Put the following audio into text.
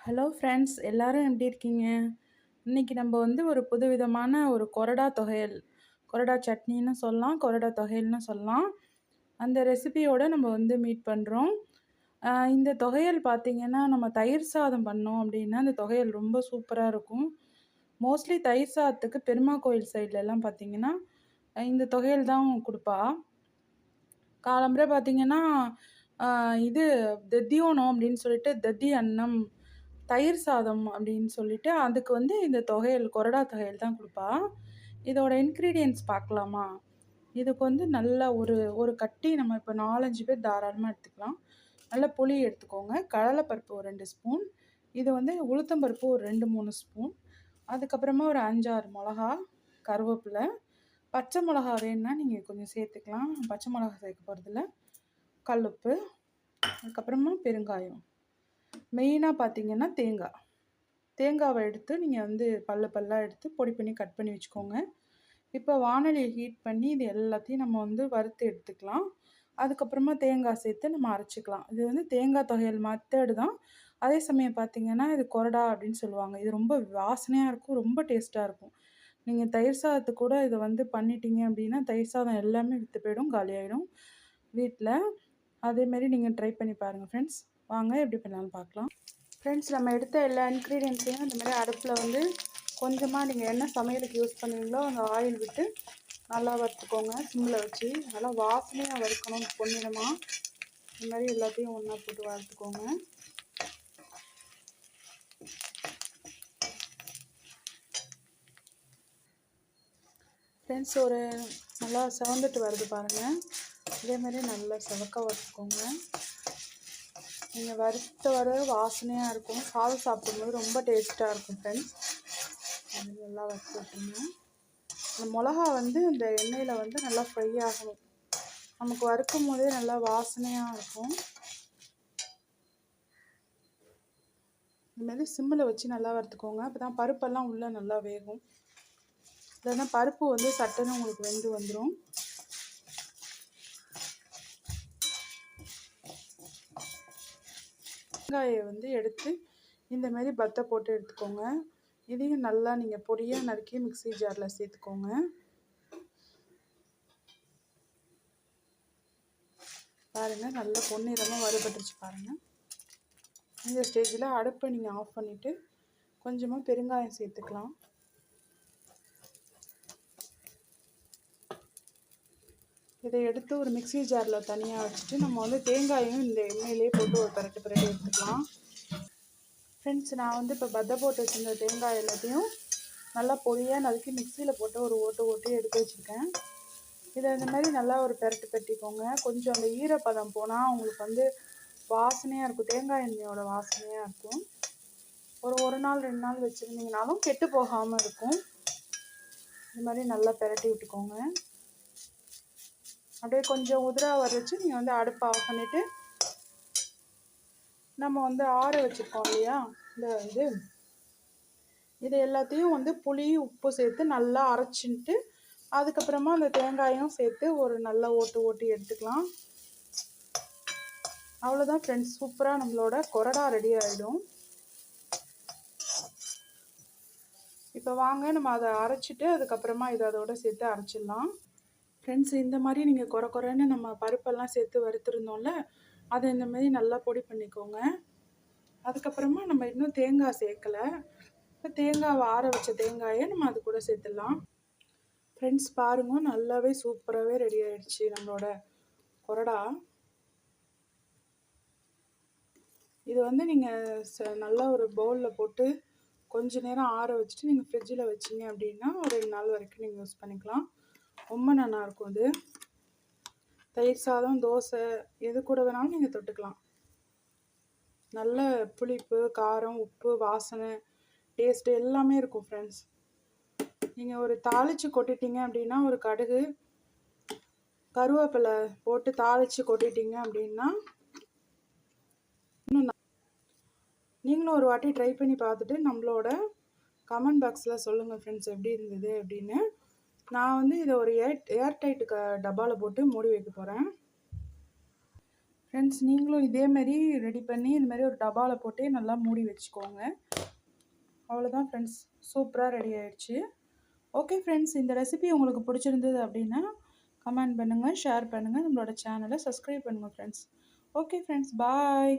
Hello friends எல்லாரும் எப்படி இருக்கீங்க? இன்றைக்கி நம்ம வந்து ஒரு புதுவிதமான ஒரு கொரடா தொகையல் கொரடா சட்னின்னு சொல்லலாம் கொரடா தொகையல்னு சொல்லலாம். அந்த ரெசிபியோடு நம்ம வந்து மீட் பண்ணுறோம் இந்த தொகையல் பார்த்திங்கன்னா நம்ம தயிர் சாதம் பண்ணோம் அப்படின்னா அந்த தொகையல் ரொம்ப சூப்பராக இருக்கும். மோஸ்ட்லி தயிர் சாதத்துக்கு பெருமா கோயில் சைட்லலாம் பார்த்திங்கன்னா இந்த தொகையல் தான் கொடுப்பா. காலம்புரை பார்த்திங்கன்னா இது தத்தியோனம் அப்படின்னு சொல்லிட்டு தத்தி அன்னம் தயிர் சாதம் அப்படின்னு சொல்லிட்டு அதுக்கு வந்து இந்த தொகையல் கொரடா தொகையல் தான் கொடுப்பா. இதோட இன்க்ரீடியன்ட்ஸ் பார்க்கலாமா? இதுக்கு வந்து நல்லா ஒரு ஒரு கட்டி நம்ம இப்போ நாலஞ்சு பேர் தாராளமாக எடுத்துக்கலாம். நல்ல புளி எடுத்துக்கோங்க. கடலைப்பருப்பு ஒரு ரெண்டு ஸ்பூன். இது வந்து உளுத்தம்பருப்பு ஒரு ரெண்டு மூணு ஸ்பூன். அதுக்கப்புறமா ஒரு அஞ்சாறு மிளகா கருவேப்பிலை. பச்சை மிளகா வேணுன்னா நீங்கள் கொஞ்சம் சேர்த்துக்கலாம். பச்சை மிளகா சேர்க்க போகிறதில்ல கல்லுப்பு. அதுக்கப்புறமா பெருங்காயம். மெயினாக பார்த்தீங்கன்னா தேங்காய் தேங்காவை எடுத்து நீங்கள் வந்து பல்ல பல்லாக எடுத்து பொடி பண்ணி கட் பண்ணி வச்சுக்கோங்க. இப்போ வானொலியை ஹீட் பண்ணி இது எல்லாத்தையும் நம்ம வந்து வறுத்து எடுத்துக்கலாம். அதுக்கப்புறமா தேங்காய் சேர்த்து நம்ம அரைச்சிக்கலாம். இது வந்து தேங்காய் தொகையல் மெத்தடு தான். அதே சமயம் பார்த்திங்கன்னா இது கொரடா அப்படின்னு சொல்லுவாங்க. இது ரொம்ப வாசனையாக இருக்கும் ரொம்ப டேஸ்ட்டாக இருக்கும். நீங்கள் தயிர் சாதத்து கூட இதை வந்து பண்ணிட்டீங்க அப்படின்னா தயிர் சாதம் எல்லாமே விற்று போயிடும் காலியாகிடும் வீட்டில் அதேமாரி நீங்கள் ட்ரை பண்ணி பாருங்கள் ஃப்ரெண்ட்ஸ் வாங்க எப்படி பண்ணாலும் பார்க்கலாம். ஃப்ரெண்ட்ஸ் நம்ம எடுத்த எல்லா இன்க்ரீடியன்ஸையும் இந்த மாதிரி அடுப்பில் வந்து கொஞ்சமாக நீங்கள் என்ன சமையலுக்கு யூஸ் பண்ணுவீங்களோ அந்த ஆயில் விட்டு நல்லா வறுத்துக்கோங்க. சிம்மில் வச்சு நல்லா வாசனையாக வறுக்கணும் பொன்னிடமாக இந்த மாதிரி எல்லாத்தையும் ஒன்றா போட்டு வறுத்துக்கோங்க. ஃப்ரெண்ட்ஸ் ஒரு நல்லா செவந்துட்டு வருது பாருங்கள் இதேமாதிரி நல்லா செவக்க வறுத்துக்கோங்க. நீங்கள் வறுத்த வர வாசனையாக இருக்கும். சாதம் சாப்பிடும்போது ரொம்ப டேஸ்ட்டாக இருக்கும் ஃப்ரெண்ட்ஸ் அது நல்லா வறுத்து விட்டுருங்க அந்த மிளகா வந்து இந்த எண்ணெயில் வந்து நல்லா ஃப்ரை ஆகணும். நமக்கு வறுக்கும் போதே நல்லா வாசனையாக இருக்கும். இதுமாரி சிம்மில் வச்சு நல்லா வறுத்துக்கோங்க. அப்போ தான் பருப்பெல்லாம் உள்ளே நல்லா வேகும். இல்லைன்னா பருப்பு வந்து சட்டுன்னு உங்களுக்கு வெந்து வந்துடும் வெங்காயம் வந்து எடுத்து இந்த மாதிரி பத்தை போட்டு எடுத்துக்கோங்க. இதையும் நல்லா நீங்கள் பொடியாக நறுக்கி மிக்சி ஜாரில் சேர்த்துக்கோங்க. பாருங்கள் நல்லா பொன்னிறமாக வறுபட்டுருச்சு பாருங்கள் இந்த ஸ்டேஜில் அடுப்பை நீங்கள் ஆஃப் பண்ணிவிட்டு கொஞ்சமாக பெருங்காயம் சேர்த்துக்கலாம். இதை எடுத்து ஒரு மிக்சி ஜாரில் தனியாக வச்சுட்டு நம்ம வந்து தேங்காயும் இந்த எண்ணெயிலே போட்டு ஒரு பரட்டு பரட்டி எடுத்துக்கலாம். ஃப்ரெண்ட்ஸ் நான் வந்து இப்போ பத்தை போட்டு வச்சுருந்த தேங்காய் எல்லாத்தையும் நல்லா பொடியாக நறுக்கி மிக்சியில் போட்டு ஒரு ஓட்டு ஓட்டி எடுத்து வச்சுருக்கேன். இதை இந்த மாதிரி நல்லா ஒரு பெரட்டு பெட்டிக்கோங்க கொஞ்சம் அந்த ஈரப்பதம் போனால் உங்களுக்கு வந்து வாசனையாக இருக்கும். தேங்காய் எண்ணெயோட வாசனையாக இருக்கும். ஒரு ஒரு நாள் ரெண்டு நாள் வச்சுருந்தீங்கனாலும் கெட்டு போகாமல் இருக்கும். இது மாதிரி நல்லா பெரட்டி விட்டுக்கோங்க. அப்படியே கொஞ்சம் உதிரா வரைச்சி நீங்கள் வந்து அடுப்பை ஆஃப் பண்ணிவிட்டு நம்ம வந்து ஆற வச்சுருக்கோம் இல்லையா? இந்த இது. இது எல்லாத்தையும் வந்து புளி உப்பு சேர்த்து நல்லா அரைச்சின்ட்டு அதுக்கப்புறமா அந்த தேங்காயும் சேர்த்து ஒரு நல்ல ஓட்டு ஓட்டி எடுத்துக்கலாம். அவ்வளோதான் ஃப்ரெண்ட்ஸ் சூப்பராக நம்மளோட கொரடா ரெடி ஆகிடும் இப்போ வாங்க நம்ம அதை அரைச்சிட்டு அதுக்கப்புறமா இதை அதோட சேர்த்து அரைச்சிடலாம். ஃப்ரெண்ட்ஸ் இந்த மாதிரி நீங்கள் குறை குறைன்னு நம்ம பருப்பெல்லாம் சேர்த்து வறுத்துருந்தோம்ல அதை இந்த மாதிரி நல்லா பொடி பண்ணிக்கோங்க. அதுக்கப்புறமா நம்ம இன்னும் தேங்காய் சேர்க்கலை. இப்போ தேங்காவை ஆற வச்ச தேங்காயை நம்ம அது கூட சேர்த்துடலாம். ஃப்ரெண்ட்ஸ் பாருங்க நல்லாவே சூப்பராகவே ரெடி ஆகிடுச்சு நம்மளோட கொரடா. இது வந்து நீங்கள் ச நல்லா ஒரு பவுலில் போட்டு கொஞ்ச நேரம் ஆற வச்சுட்டு நீங்கள் ஃப்ரிட்ஜில் வச்சிங்க அப்படின்னா ஒரு ரெண்டு நாள் வரைக்கும் நீங்கள் யூஸ் பண்ணிக்கலாம். ரொம்ப நல்லாயிருக்கும் அது. தயிர் சாதம் தோசை எது கூட வேணாலும் நீங்கள் தொட்டுக்கலாம். நல்ல புளிப்பு காரம் உப்பு வாசனை டேஸ்ட்டு எல்லாமே இருக்கும் ஃப்ரெண்ட்ஸ் நீங்கள் ஒரு தாளித்து கொட்டிட்டீங்க அப்படின்னா ஒரு கடுகு கருவேப்பிலை போட்டு தாளித்து கொட்டிட்டீங்க அப்படின்னா இன்னும் நீங்களும் ஒரு வாட்டி ட்ரை பண்ணி பார்த்துட்டு நம்மளோட கமெண்ட் பாக்ஸில் சொல்லுங்கள் ஃப்ரெண்ட்ஸ் எப்படி இருந்தது அப்படின்னு. நான் வந்து இதை ஒரு ஏர் ஏர்டைட்டு க டப்பாவில் போட்டு மூடி வைக்க போகிறேன் ஃப்ரெண்ட்ஸ் நீங்களும் இதேமாரி ரெடி பண்ணி இந்த மாதிரி ஒரு டப்பாவில் போட்டு நல்லா மூடி வச்சுக்கோங்க. அவ்வளோதான் ஃப்ரெண்ட்ஸ் சூப்பராக ரெடி ஆயிடுச்சு. ஓகே ஃப்ரெண்ட்ஸ் இந்த ரெசிபி உங்களுக்கு பிடிச்சிருந்தது அப்படின்னா கமெண்ட் பண்ணுங்கள் ஷேர் பண்ணுங்கள் நம்மளோட சேனலை சப்ஸ்கிரைப் பண்ணுங்கள் ஃப்ரெண்ட்ஸ் ஓகே ஃப்ரெண்ட்ஸ் பாய்